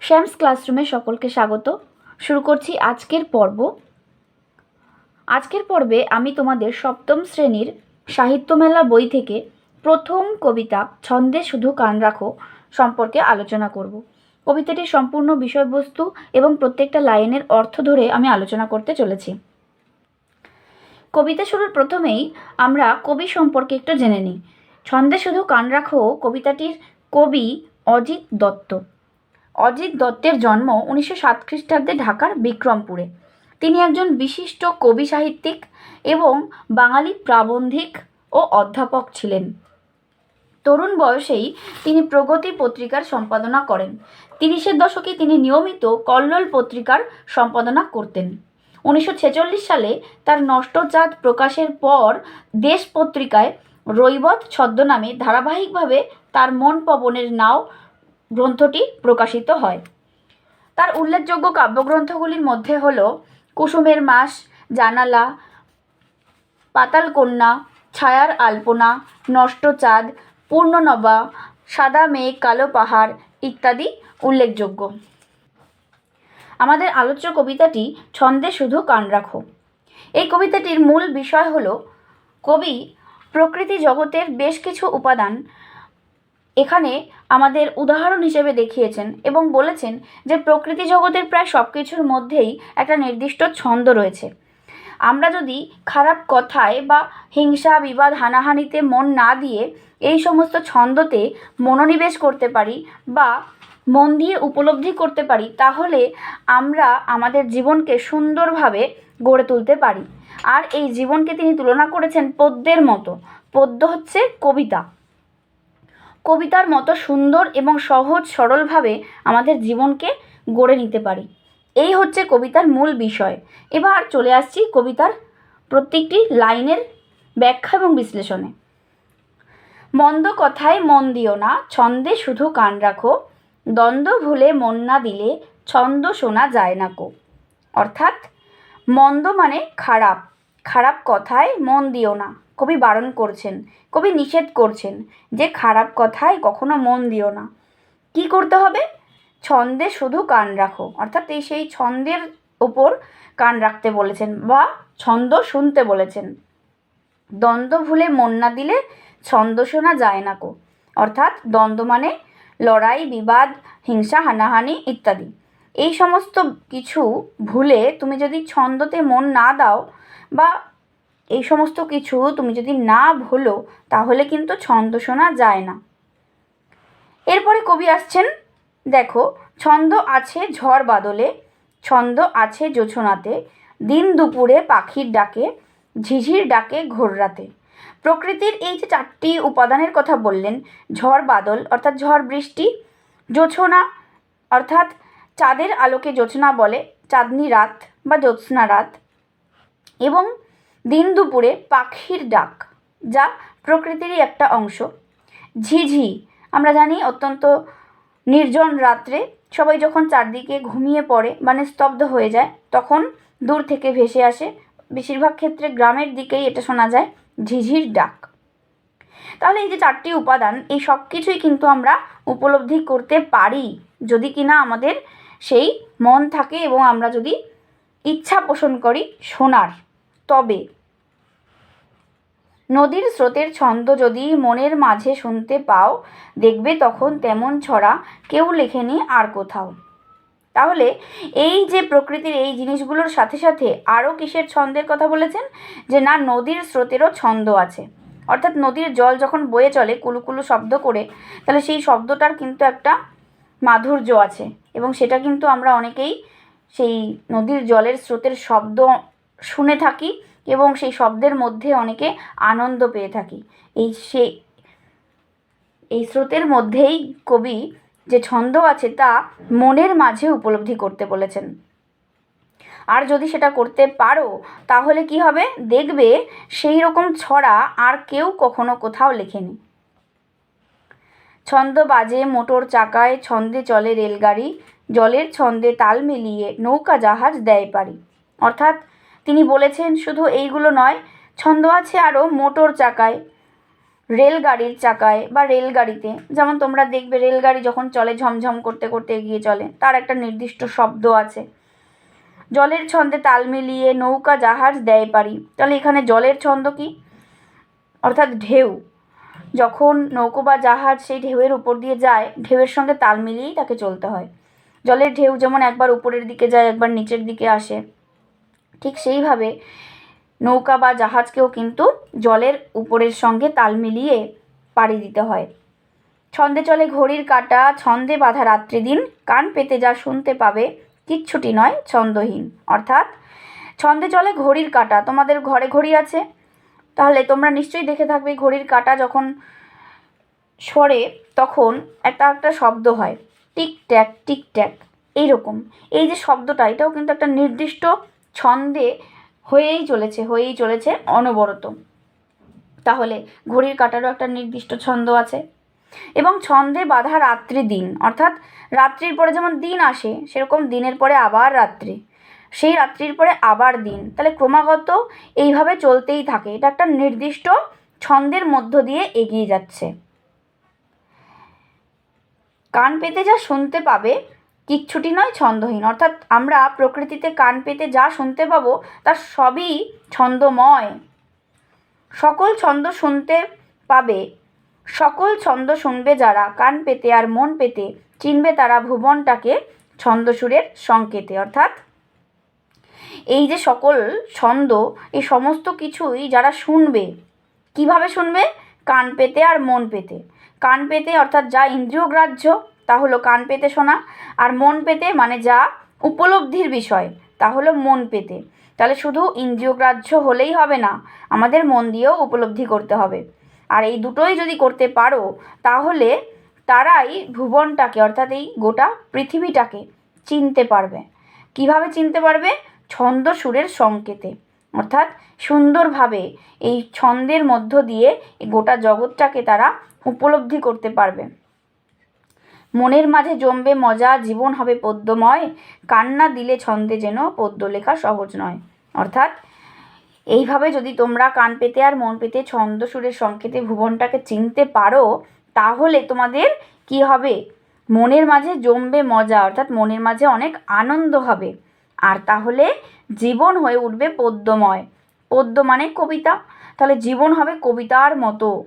শ্যামস ক্লাসরুমে সকলকে স্বাগত। শুরু করছি আজকের পর্ব। আজকের পর্বে আমি তোমাদের সপ্তম শ্রেণির সাহিত্যমেলা বই থেকে প্রথম কবিতা ছন্দে শুধু কান রাখো সম্পর্কে আলোচনা করব। কবিতাটির সম্পূর্ণ বিষয়বস্তু এবং প্রত্যেকটা লাইনের অর্থ ধরে আমি আলোচনা করতে চলেছি। কবিতা শুরুর প্রথমেই আমরা কবি সম্পর্কে একটু জেনে নিই। ছন্দে শুধু কান রাখো কবিতাটির কবি অজিত দত্ত। অজিত দত্তের জন্ম উনিশশো সাত খ্রিস্টাব্দে ঢাকার বিক্রমপুরে। তিনি একজন বিশিষ্ট কবি সাহিত্যিক এবং বাঙালি প্রাবন্ধিক ও অধ্যাপক ছিলেন। তরুণ বয়সেই তিনি প্রগতি পত্রিকার সম্পাদনা করেন। তিরিশের দশকে তিনি নিয়মিত কল্লোল পত্রিকার সম্পাদনা করতেন। উনিশশো ছেচল্লিশ সালে তার নষ্টজাত প্রকাশের পর দেশ পত্রিকায় রৈবত ছদ্মনামে ধারাবাহিকভাবে তার মন পবনের নাও গ্রন্থটি প্রকাশিত হয়। তার উল্লেখযোগ্য কাব্যগ্রন্থগুলির মধ্যে হল কুসুমের মাস, জানালা, পাতালকন্যা, ছায়ার আলপনা নষ্ট চাঁদ পূর্ণনবা, সাদা মেঘ, কালো পাহাড় ইত্যাদি উল্লেখযোগ্য। আমাদের আলোচ্য কবিতাটি ছন্দে শুধু কান রাখো। এই কবিতাটির মূল বিষয় হল কবি প্রকৃতি জগতের বেশ কিছু উপাদান এখানে আমাদের উদাহরণ হিসেবে দেখিয়েছেন এবং বলেছেন যে প্রকৃতি জগতের প্রায় সব কিছুর মধ্যেই একটা নির্দিষ্ট ছন্দ রয়েছে। আমরা যদি খারাপ কথায় বা হিংসা, বিবাদ, হানাহানিতে মন না দিয়ে এই সমস্ত ছন্দতে মনোনিবেশ করতে পারি বা মন দিয়ে উপলব্ধি করতে পারি, তাহলে আমরা আমাদের জীবনকে সুন্দরভাবে গড়ে তুলতে পারি। আর এই জীবনকে তিনি তুলনা করেছেন পদ্যের মতো। পদ্য হচ্ছে কবিতা। কবিতার মতো সুন্দর এবং সহজ, সরলভাবে আমাদের জীবনকে গড়ে নিতে পারি। এই হচ্ছে কবিতার মূল বিষয়। এবার চলে আসছি কবিতার প্রত্যেকটি লাইনের ব্যাখ্যা এবং বিশ্লেষণে। মন্দ কথায় মন দিও না, ছন্দে শুধু কান রাখো, দ্বন্দ্ব ভুলে মন না দিলে ছন্দ শোনা যায় না কো। অর্থাৎ মন্দ মানে খারাপ খারাপ কথায় মন দিও না। কবি বারণ করছেন, কবি নিষেধ করছেন যে খারাপ কথায় কখনো মন দিও না। কি করতে হবে? ছন্দে শুধু কান রাখো। অর্থাৎ এই সেই ছন্দের ওপর কান রাখতে বলেছেন বা ছন্দ শুনতে বলেছেন। দ্বন্দ্ব ভুলে মন না দিলে ছন্দ শোনা যায় না কো। অর্থাৎ দ্বন্দ্ব মানে লড়াই, বিবাদ, হিংসা, হানাহানি ইত্যাদি। এই সমস্ত কিছু ভুলে তুমি যদি ছন্দতে মন না দাও বা এই সমস্ত কিছু তুমি যদি না ভুলো, তাহলে কিন্তু ছন্দ শোনা যায় না। এরপরে কবি আসছেন, দেখো, ছন্দ আছে ঝড় বাদলে, ছন্দ আছে জোছনাতে, দিন দুপুরে পাখির ডাকে, ঝিঝির ডাকে ঘোর রাতে। প্রকৃতির এই যে চারটি উপাদানের কথা বললেন, ঝড় বাদল অর্থাৎ ঝড় বৃষ্টি, জোছনা অর্থাৎ চাঁদের আলোকে জোছনা বলে, চাঁদনি রাত বা জ্যোৎস্না রাত এবং দিন দুপুরে পাখির ডাক, যা প্রকৃতিরই একটা অংশ। ঝিঝি আমরা জানি অত্যন্ত নির্জন রাত্রে সবাই যখন চারদিকে ঘুমিয়ে পড়ে মানে স্তব্ধ হয়ে যায়, তখন দূর থেকে ভেসে আসে। বেশিরভাগ ক্ষেত্রে গ্রামের দিকেই এটা শোনা যায় ঝিঝির ডাক। তাহলে এই যে চারটি উপাদান, এই সব কিছুই কিন্তু আমরা উপলব্ধি করতে পারি, যদি কিনা আমাদের সেই মন থাকে এবং আমরা যদি ইচ্ছা পোষণ করি শোনার। তবে নদীর স্রোতের ছন্দ যদি মনের মাঝে শুনতে পাও, দেখবে তখন তেমন ছড়া কেউ লেখেনি আর কোথাও। তাহলে এই যে প্রকৃতির এই জিনিসগুলোর সাথে সাথে আরও কিসের ছন্দের কথা বলেছেন? যে না, নদীর স্রোতেরও ছন্দ আছে। অর্থাৎ নদীর জল যখন বয়ে চলে কুলুকুলু শব্দ করে, তাহলে সেই শব্দটার কিন্তু একটা মাধুর্য আছে। এবং সেটা কিন্তু আমরা অনেকেই সেই নদীর জলের স্রোতের শব্দ শুনে থাকি এবং সেই শব্দের মধ্যে অনেকে আনন্দ পেয়ে থাকি। এই সে, এই স্রোতের মধ্যেই কবি যে ছন্দ আছে তা মনের মাঝে উপলব্ধি করতে বলেছেন। আর যদি সেটা করতে পারো, তাহলে কি হবে? দেখবে সেই রকম ছড়া আর কেউ কখনো কোথাও লেখেনি। ছন্দ বাজে, মোটর চাকায় ছন্দে চলে রেলগাড়ি, জলের ছন্দে তাল মিলিয়ে নৌকা জাহাজ দেয় পারি। অর্থাৎ তিনি বলেছেন, শুধু এইগুলো নয়, ছন্দ আছে আরও মোটর চাকায়, রেলগাড়ির চাকায় বা রেলগাড়িতে। যেমন তোমরা দেখবে, রেলগাড়ি যখন চলে ঝমঝম করতে করতে এগিয়ে চলে, তার একটা নির্দিষ্ট শব্দ আছে। জলের ছন্দে তাল মিলিয়ে নৌকা জাহাজ দেয় পারি তাহলে এখানে জলের ছন্দ কি? অর্থাৎ ঢেউ। যখন নৌকো বা জাহাজ সেই ঢেউয়ের উপর দিয়ে যায়, ঢেউয়ের সঙ্গে তাল মিলিয়েই তাকে চলতে হয়। জলের ঢেউ যেমন একবার উপরের দিকে যায়, একবার নিচের দিকে আসে। ঠিক সেইভাবে নৌকা বা জাহাজকেও কিন্তু জলের উপরের সঙ্গে তাল মিলিয়ে পাড়ি দিতে হয়। ছন্দে চলে ঘড়ির কাঁটা, ছন্দে বাঁধা রাত্রি দিন কান পেতে যা শুনতে পাবে, কিচ্ছুটি নয় ছন্দহীন। অর্থাৎ, ছন্দে চলে ঘড়ির কাঁটা, তোমাদের ঘরে ঘড়ি আছে? তাহলে তোমরা নিশ্চয়ই দেখে থাকবে ঘড়ির কাঁটা যখন সরে, তখন একটা একটা শব্দ হয়। টিক ট্যাক টিক ট্যাক এইরকম। এই যে শব্দটা, এটাও কিন্তু একটা নির্দিষ্ট ছন্দে হয়েই চলেছে হয়েই চলেছে অনবরত। তাহলে ঘড়ির কাঁটারও একটা নির্দিষ্ট ছন্দ আছে। এবং ছন্দে বাঁধা রাত্রি দিন, অর্থাৎ রাত্রির পরে যেমন দিন আসে, সেরকম দিনের পরে আবার রাত্রি। সেই রাত্রির পরে আবার দিন। তাহলে ক্রমাগত এইভাবে চলতেই থাকে। এটা একটা নির্দিষ্ট ছন্দের মধ্য দিয়ে এগিয়ে যাচ্ছে। কান পেতে যা শুনতে পাবে কিচ্ছুটি নয়, ছন্দহীন। অর্থাৎ আমরা প্রকৃতিতে কান পেতে যা শুনতে পাবো তার সবই ছন্দময়। সকল ছন্দ শুনতে পাবে, সকল ছন্দ শুনবে যারা। কান পেতে আর মন পেতে চিনবে তারা ভুবনটাকে ছন্দসুরের সংকেতে। অর্থাৎ এই যে সকল ছন্দ, এই সমস্ত কিছুই যারা শুনবে, কীভাবে শুনবে? কান পেতে আর মন পেতে। কান পেতে অর্থাৎ যা ইন্দ্রিয়গ্রাহ্য তা হলো কান পেতে শোনা। আর মন পেতে মানে যা উপলব্ধির বিষয় তা হলো মন পেতে। তাহলে শুধু ইন্দ্রিয়গ্রাহ্য হলেই হবে না, আমাদের মন দিয়েও উপলব্ধি করতে হবে। আর এই দুটোই যদি করতে পারো, তাহলে তারাই ভুবনটাকে, অর্থাৎ এই গোটা পৃথিবীটাকে চিনতে পারবে। কীভাবে চিনতে পারবে? ছন্দ সুরের সংকেতে। অর্থাৎ সুন্দরভাবে এই ছন্দের মধ্য দিয়ে গোটা জগৎটাকে তারা উপলব্ধি করতে পারবে। মনের মাঝে জমবে মজা, জীবন হবে পদ্যময় কান্না দিলে ছন্দে যেন পদ্য লেখা সহজ নয়। অর্থাৎ, এইভাবে যদি তোমরা কান পেতে আর মন পেতে ছন্দ সুরের সংকেতে ভুবনটাকে চিনতে পারো, তাহলে তোমাদের কি হবে? মনের মাঝে জমবে মজা, অর্থাৎ মনের মাঝে অনেক আনন্দ হবে। আর তাহলে জীবন হয়ে উঠবে পদ্যময় পদ্য মানে কবিতা। তাহলে জীবন হবে কবিতার মতো।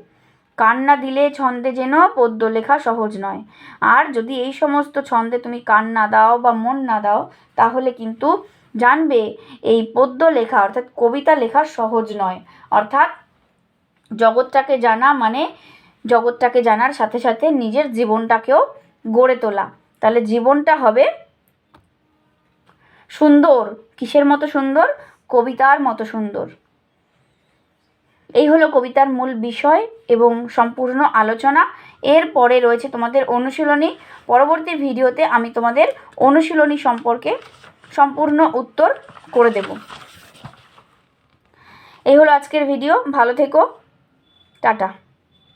কান্না দিলে ছন্দে যেন পদ্য লেখা সহজ নয়। আর যদি এই সমস্ত ছন্দে তুমি কান না দাও বা মন না দাও, তাহলে কিন্তু জানবে এই পদ্য লেখা অর্থাৎ কবিতা লেখা সহজ নয়। অর্থাৎ জগৎটাকে জানা মানে জগৎটাকে জানার সাথে সাথে নিজের জীবনটাকেও গড়ে তোলা। তাহলে জীবনটা হবে সুন্দর, কিসের মতো সুন্দর? কবিতার মতো সুন্দর। এই হলো কবিতার মূল বিষয় এবং সম্পূর্ণ আলোচনা। এর পরে রয়েছে তোমাদের অনুশীলনী। পরবর্তী ভিডিওতে আমি তোমাদের অনুশীলনী সম্পর্কে সম্পূর্ণ উত্তর করে দেব। এই হলো আজকের ভিডিও। ভালো থেকো। টাটা।